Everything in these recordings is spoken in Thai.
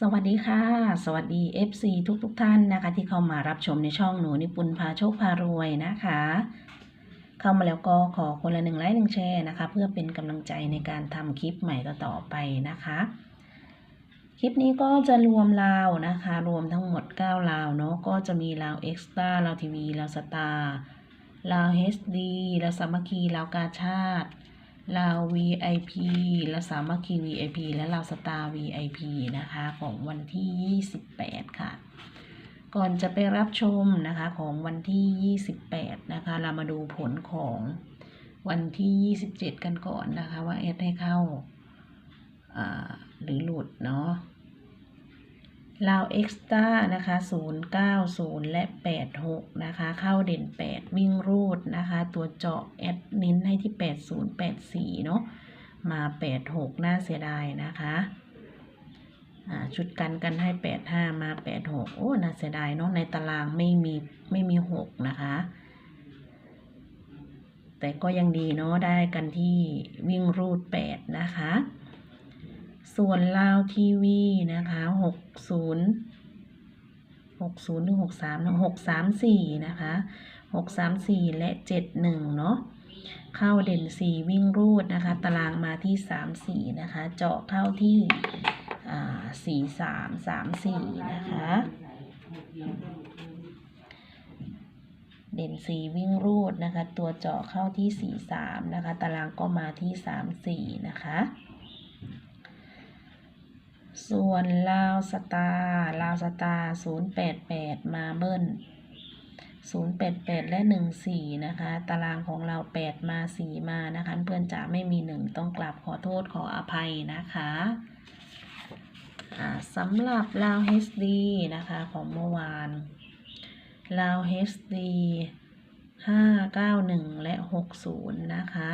สวัสดีค่ะ สวัสดี FC ทุกทุกๆท่านนะคะ ที่เข้ามารับชมในช่องหนูนิปุนพาโชคพารวยนะคะ เข้ามาแล้วก็ขอคนละหนึ่งไลค์หนึ่งแชร์นะคะ เพื่อเป็นกำลังใจในการทำคลิปใหม่ต่อไปนะคะ คลิปนี้ก็จะรวมราวนะคะ รวมทั้งหมด9ราวเนาะก็จะมีราวเอ็กซ์ตร้าราวทีวีราวสตาร์ราวเฮดดีราวสามัคคีราวกาชาติ ลาว VIP และสามัคคี VIP และลาวสตาร์ VIP นะคะ ของวันที่ 28 ค่ะ ก่อนจะไปรับชมนะคะของวันที่ 28 นะคะ เรามาดูผลของวันที่ 27 กันก่อนนะคะ ว่าแอดให้เข้าาหรือหลุดเนาะ ลาวเอ็กซ์ต้านะคะ090 และ 86 นะคะ เข้าเด่น 8 วิ่งรูดนะคะ ตัวเจาะแอดนิ้นให้ที่ 8084 เนาะมา 86 น่าเสียดายนะคะอ่าชุดกันกันให้ 85 มา 86 โอ้ น่าเสียดายเนาะในตารางไม่มีไม่มี 6 นะคะ แต่ก็ยังดีเนาะได้กันที่วิ่งรูด 8 นะคะ ส่วนลาวทีวีนะคะหกศูนย์หกศูนย์หรือหกสามหกสามสี่นะคะหกสามสี่และเจ็ดหนึ่งเนาะเข้าเด่นสี่วิ่งรูดนะคะ ตารางมาที่สามสี่นะคะ เจาะเข้าที่สี่สามสามสี่นะคะ เด่นสีวิ่งรูดนะคะ ตัวเจาะเข้าที่สี่สามนะคะ ตารางก็มาที่สามสี่นะคะ ส่วนลาวสตาร์ลาวสตาร์ศูนย์แปดแปดมาเบิ้ลศูนย์แปดแปดและหนึ่งสี่นะคะ ตารางของเราแปดมาสี่มานะคะ เพื่อนจะไม่มีหนึ่งต้องกลับขอโทษขออภัยนะคะสำหรับลาว HD นะคะของเมื่อวานลาว HD ห้าเก้าหนึ่งและหกศูนย์นะคะ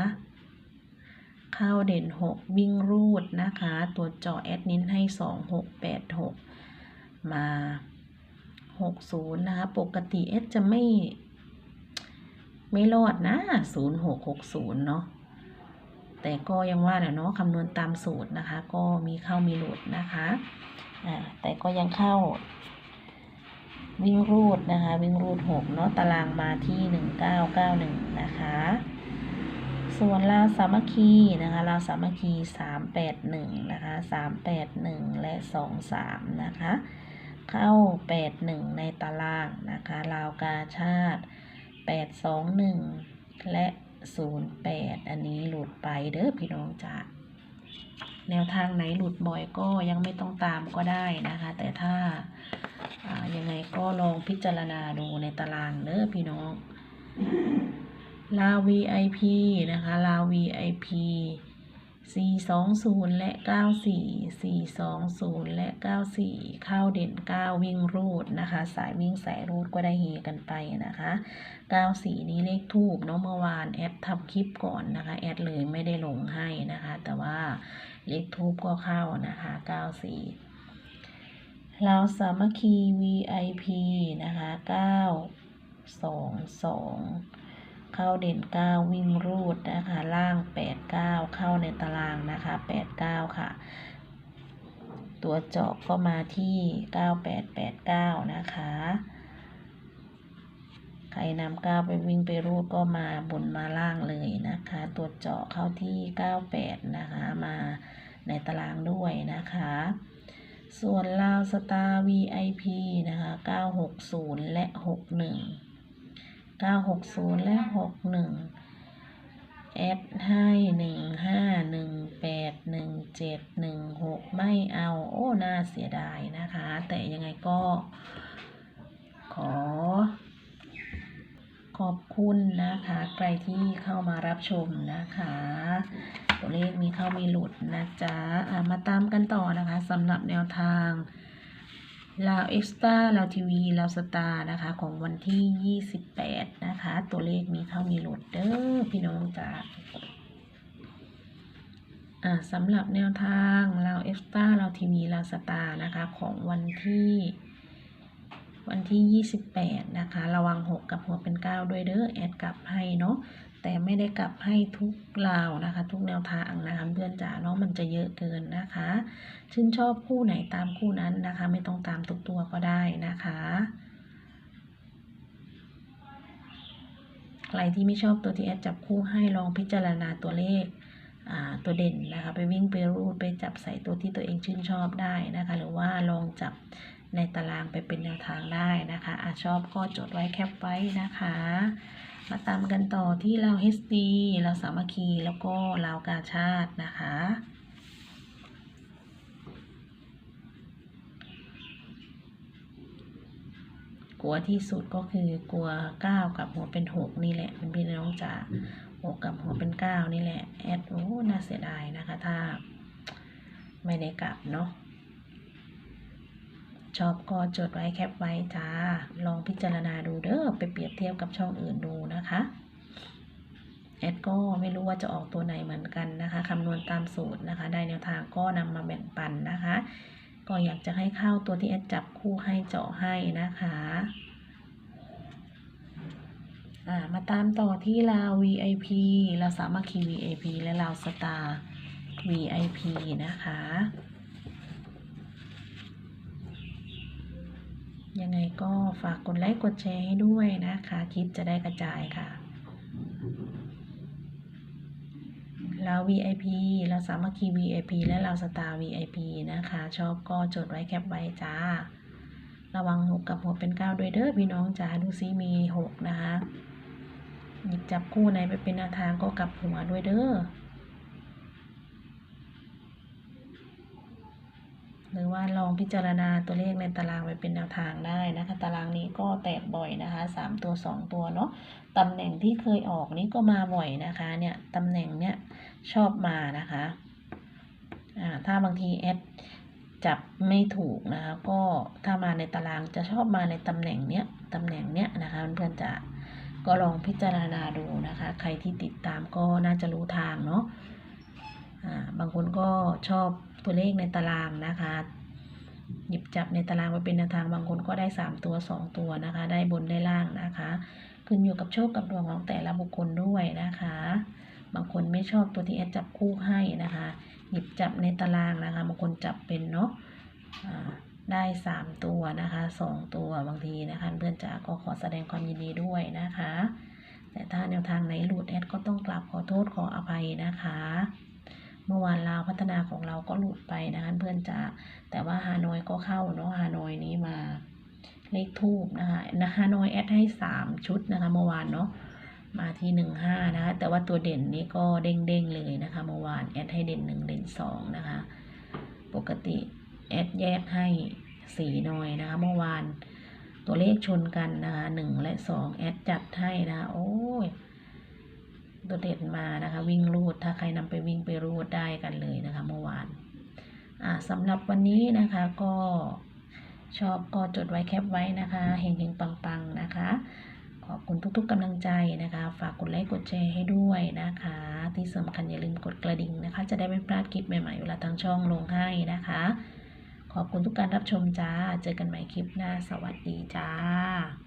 เข้าเด่น 6 วิ่งรูดนะคะ ตัวเจาะแอดนินให้ 2 6 8 6 มา 60 นะคะ ปกติเอสจะไม่ ไม่รอดนะ 0660 เนาะแต่ก็ยังว่าเนาะคำนวณตามสูตรนะคะ ก็มีเข้ามีหลุดนะคะอ่าแต่ก็ยังเข้า วิ่งรูดนะคะ วิ่งรูด6เนาะตารางมาที่1991นะคะ ส่วนลาวสามัคคีนะคะลาวสามัคคีสามแปดหนึ่งนะคะสามแปดหนึ่งและสองสามนะคะ เข้าแปดหนึ่งในตารางนะคะลาวกาชาติแปดสองหนึ่งและศูนย์แปดอันนี้หลุดไปเด้อพี่น้องจ้าแนวทางไหนหลุดบ่อยก็ยังไม่ต้องตามก็ได้นะคะ แต่ถ้าายังไงก็ลองพิจารณาดูในตารางเด้อพี่น้อง ลาว VIP นะคะ ลาว VIP 420 และ 94 420 และ 94 เข้าเด่น 9 วิ่งรูดนะคะ สายวิ่งสายรูดก็ได้เฮกันไปนะคะ 94 นี้เลขทูบเนาะเมื่อวานแอดทำคลิปก่อนนะคะ แอดเลยไม่ได้ลงให้นะคะ แต่ว่าเลขทูบก็เข้านะคะ 94ลาวสามัคคี VIP นะคะ 922 เข้าเด่น 9 วิ่งรูดนะคะ ล่าง 8 9 เข้าในตารางนะคะ 8 9 ค่ะ ตัวเจาะก็มาที่ 9889 นะคะ ใครนำ9ไปวิ่งไปรูดก็มาบนมาล่างเลยนะคะ ตัวเจาะเข้าที่ 98 นะคะ มาในตารางด้วยนะคะ ส่วนลาวสตาร์ VIP นะคะ 960 และ 61 960และ61แอดให้1518 1716ไม่เอา โอ้ น่าเสียดายนะคะ แต่ยังไงก็ ขอ ขอบคุณนะคะ ใครที่เข้ามารับชมนะคะ ตัวเลขมีเข้ามีหลุดนะจ๊ะอะมาตามกันต่อนะคะสำหรับแนวทาง ลาวเอ็กซ์ตร้าลาวทีวีลาวสตาร์นะคะ ของวันที่ 28 นะคะ ตัวเลขมีเข้ามีหลุดเด้อพี่น้องจ๋าอ่าสำหรับแนวทางลาวเอ็กซ์ตร้าลาวทีวีลาวสตาร์นะคะ ของวันที่ วันที่ 28 นะคะ ระวัง 6 กับหัวเป็น 9 ด้วยเด้อแอดกลับให้เนาะ แต่ไม่ได้กลับให้ทุกราวนะคะ ทุกแนวทางนะคะเพื่อนจ๋าเนาะมันจะเยอะเกินนะคะ ชื่นชอบคู่ไหนตามคู่นั้นนะคะ ไม่ต้องตามทุกตัวก็ได้นะคะใครที่ไม่ชอบตัวที่แอดจับคู่ให้ลองพิจารณาตัวเลขอ่าตัวเด่นนะคะไปวิ่งไปรูดไปจับใส่ตัวที่ตัวเองชื่นชอบได้นะคะ หรือว่าลองจับในตารางไปเป็นแนวทางได้นะคะอาชอบก็จดไว้แคปไว้นะคะ มาตามกันต่อที่เรา HD เราสามัคคีแล้วก็เรากาชาตินะคะกลัวที่สุดก็คือกลัวเก้ากับหัวเป็นหกนี่แหละเป็นพี่น้องจ๋าหกกับหัวเป็นเก้านี่แหละแอดโอ้น่าเสียดายนะคะ ถ้าไม่ได้กลับเนาะ ชอบก็จดไว้แคปไว้จ้า ลองพิจารณาดูเด้อไปเปรียบเทียบกับช่องอื่นดูนะคะแอดก็ไม่รู้ว่าจะออกตัวไหนเหมือนกันนะคะคำนวณตามสูตรนะคะ ได้แนวทางก็นำมาแบ่งปันนะคะ ก็อยากจะให้เข้าตัวที่แอดจับคู่ให้เจาะให้นะคะมาตามต่อที่ลาว VIP เราสามัคคี VIP และลาวสตาร์ VIP นะคะ ยังไงก็ฝากกดไลค์กดแชร์ให้ด้วยนะคะ คลิปจะได้กระจายค่ะ เรา VIP เราสามัคคี VIP และเราสตาร์ VIP นะคะ ชอบก็จดไว้แคปไว้จ้า ระวังหกกับหัวเป็นเก้าด้วยเด้อพี่น้องจ้าดูซิมีหกนะคะ หยิบจับคู่ไหนไปเป็นแนวทางก็กลับหัวด้วยเด้อ หรือว่าลองพิจารณาตัวเลขในตารางไปเป็นแนวทางได้นะคะ ตารางนี้ก็แตกบ่อยนะคะสามตัวสองตัวเนาะตำแหน่งที่เคยออกนี้ก็มาบ่อยนะคะเนี่ยตำแหน่งเนี่ยชอบมานะคะอ่าถ้าบางทีแอดจับไม่ถูกนะคะก็ถ้ามาในตารางจะชอบมาในตำแหน่งเนี้ยตำแหน่งเนี้ยนะคะเพื่อนๆจะก็ลองพิจารณาดูนะคะ ใครที่ติดตามก็น่าจะรู้ทางเนาะอ่าบางคนก็ชอบ ตัวเลขในตารางนะคะ หยิบจับในตารางไปเป็นแนวทางบางคนก็ได้ 3 ตัว 2 ตัวนะคะ ได้บนได้ล่างนะคะขึ้นอยู่กับโชคกับดวงของแต่ละบุคคลด้วยนะคะ บางคนไม่ชอบตัวที่แอดจับคู่ให้นะคะ หยิบจับในตารางนะคะบางคนจับเป็นเนาะได้ 3 ตัวนะคะ 2 ตัวบางทีนะคะ เพื่อนจ๋าก็ขอแสดงความยินดีด้วยนะคะ แต่ถ้าแนวทางไหนหลุดแอดก็ต้องกลับขอโทษขออภัยนะคะ เมื่อวานลาวพัฒนาของเราก็หลุดไปนะคะเพื่อนจ๋าแต่ว่าฮานอยก็เข้าเนาะฮานอยนี้มาเลขทูบนะคะนะฮานอยแอดให้สามชุดนะคะเมื่อวานเนาะมาที่หนึ่งห้านะคะแต่ว่าตัวเด่นนี้ก็เด้งเด้งๆเลยนะคะเมื่อวานแอดให้เด่นหนึ่งเด่นสองนะคะปกติแอดแยกให้สี่หน่อยนะคะเมื่อวานตัวเลขชนกันนะคะหนึ่งและสองแอดจัดให้นะะโอ้ย ตัวเด่นมานะคะ วิ่งรูดถ้าใครนำไปวิ่งไปรูดได้กันเลยนะคะเมื่อวานอ่าสำหรับวันนี้นะคะก็ชอบก็จดไว้แคปไว้นะคะเฮงเฮงปังปังๆนะคะ ขอบคุณทุกๆกำลังใจนะคะ ฝากกดไลค์กดแชร์ให้ด้วยนะคะ ที่สำคัญอย่าลืมกดกระดิ่งนะคะ จะได้ไม่พลาดคลิปใหม่ๆเวลาทางช่องลงให้นะคะ ขอบคุณทุกการรับชมจ้า เจอกันใหม่คลิปหน้าสวัสดีจ้า